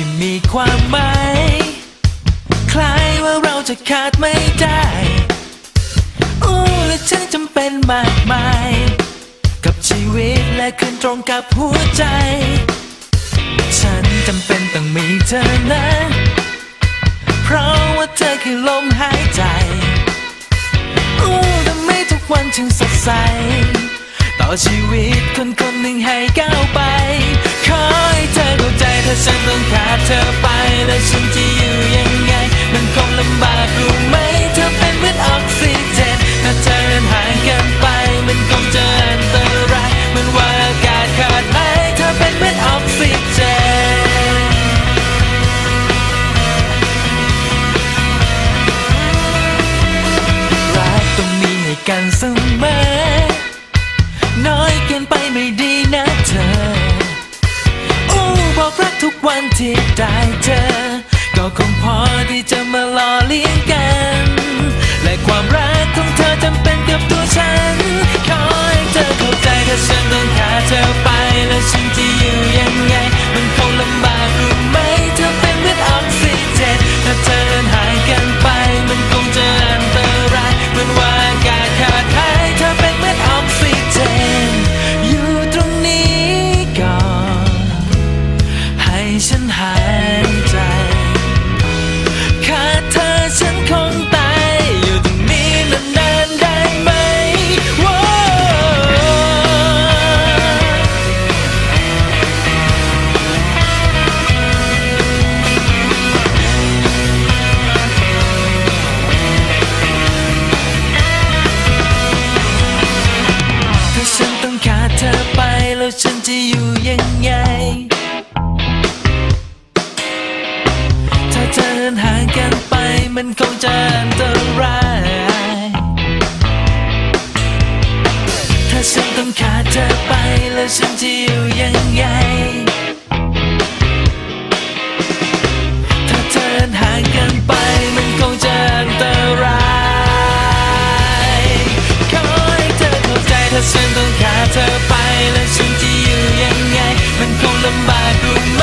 ที่มีความหมายคล้ายว่าเราจะขาดไม่ได้อู้และฉันจำเป็นมากมาย กับชีวิตและคืนตรงกับหัวใจ ฉันจำเป็นต้องมีเธอนะ เพราะว่าเธอคือลมหายใจอู้ทำให้ทุกวันจึงสดใส ต่อชีวิตคนคนหนึ่งให้ก้าวไป กันเสมอ น้อยเกินไปไม่ดีนะเธอ อู้บอกรักทุกวันที่ได้เจอ ก็คงพอที่จะ ฉันหายใจขาดเธอฉันคงตายอยู่ตรงนี้นานๆได้ไหมโว้ถ้าฉันต้องขาดเธอไปแล้วฉันจะอยู่ยังไง นห่างกันไปมันคงจะอันตรายถ้าฉันต้องขาดเธอไปแล้วฉันจะอยู่ยังไง ถ้าเธอเดินห่างกันไปมันคงจะอันตรายขอให้เธอเข้าใจถ้าฉันต้องขาดเธอไปแล้วฉันจะอยู่ยังไง มันคงลำบากรู้ไหม